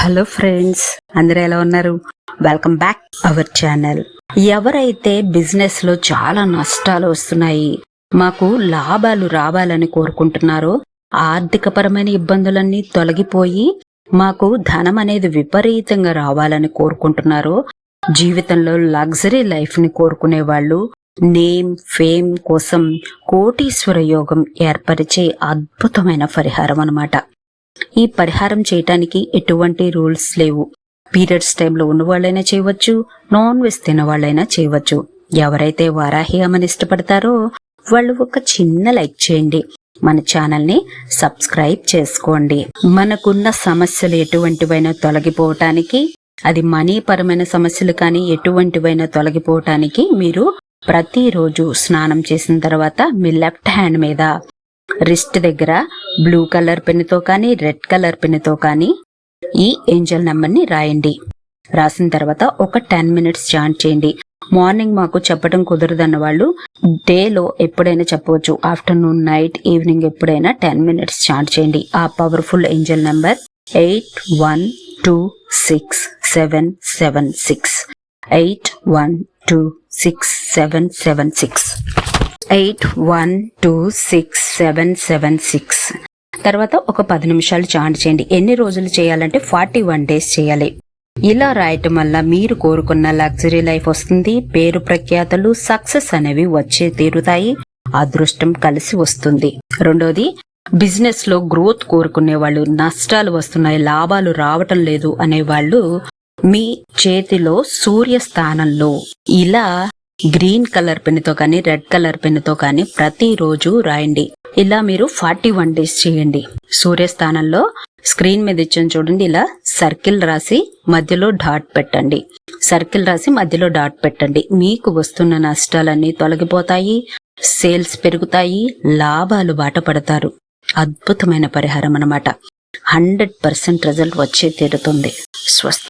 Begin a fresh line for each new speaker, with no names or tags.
Hello friends అందరూ ఎలా ఉన్నారు? వెల్కమ్ బ్యాక్ అవర్ ఛానల్ ఎవరైతే బిజినెస్లో చాలా నష్టాలు వస్తున్నాయి మాకు లాభాలు రావాలని కోరుకుంటున్నారో ఆర్థికపరమైన ఇబ్బందులన్నీ తొలగిపోయి మాకు ధనం అనేది విపరీతంగా రావాలని కోరుకుంటున్నారో జీవితంలో లగ్జరీ లైఫ్ని కోరుకునే వాళ్ళు నేమ్ ఫేమ్ కోసం కోటీశ్వర యోగం ఏర్పరిచే అద్భుతమైన పరిహారం అన్నమాట. ఈ పరిహారం చేయటానికి ఎటువంటి రూల్స్ లేవు. పీరియడ్స్ టైంలో ఉన్న వాళ్ళైనా చేయవచ్చు నాన్ వెజ్ తినవాళ్ళైనా చేయవచ్చు. ఎవరైతే వారాహి అమ్మని ఇష్టపడతారో వాళ్ళు ఒక చిన్న లైక్ చేయండి. మన ఛానల్ని సబ్స్క్రైబ్ చేసుకోండి. మనకున్న సమస్యలు ఎటువంటివైనా తొలగిపోవటానికి అది మనీ పరమైన సమస్యలు కానీ ఎటువంటివైనా తొలగిపోవటానికి మీరు ప్రతిరోజు స్నానం చేసిన తర్వాత మీ లెఫ్ట్ హ్యాండ్ మీద రిస్ట్ దగ్గర బ్లూ కలర్ పెన్నుతో కానీ రెడ్ కలర్ పెన్నుతో కానీ ఈ ఏంజల్ నెంబర్ని రాయండి. రాసిన తర్వాత ఒక టెన్ మినిట్స్ చాంట్ చేయండి. మార్నింగ్ మాకు చెప్పడం కుదరదన్న వాళ్ళు డేలో ఎప్పుడైనా చెప్పవచ్చు. ఆఫ్టర్నూన్ నైట్ ఈవినింగ్ ఎప్పుడైనా టెన్ మినిట్స్ చాంట్ చేయండి. ఆ powerful angel number eight one two six seven seven six. Eight one two six seven seven six. Eight one two six seven seven six. తర్వాత ఒక పది నిమిషాలు చాంట్ చేయండి. ఎన్ని రోజులు చేయాలంటే ఫార్టీ వన్ డేస్ చేయాలి. ఇలా రాయటం వల్ల మీరు కోరుకున్న లగ్జరీ లైఫ్ వస్తుంది. పేరు ప్రఖ్యాతలు సక్సెస్ అనేవి వచ్చే తీరుతాయి. అదృష్టం కలిసి వస్తుంది. రెండోది బిజినెస్లో గ్రోత్ కోరుకునే వాళ్ళు నష్టాలు వస్తున్నాయి లాభాలు రావటం లేదు అనే వాళ్ళు మీ చేతిలో సూర్య స్థానంలో ఇలా గ్రీన్ కలర్ పెన్నుతో కానీ రెడ్ కలర్ పెన్నుతో కానీ ప్రతిరోజు రాయండి. ఇలా మీరు ఫార్టీ వన్ డేస్ చేయండి. సూర్యస్థానంలో స్క్రీన్ మీద ఇచ్చాను చూడండి ఇలా సర్కిల్ రాసి మధ్యలో డాట్ పెట్టండి. సర్కిల్ రాసి మధ్యలో డాట్ పెట్టండి. మీకు వస్తున్న నష్టాలన్నీ తొలగిపోతాయి సేల్స్ పెరుగుతాయి లాభాలు బాట పడతారు. అద్భుతమైన పరిహారం అన్నమాట. హండ్రెడ్ పర్సెంట్ రిజల్ట్ వచ్చే తీరుతుంది. స్వస్తి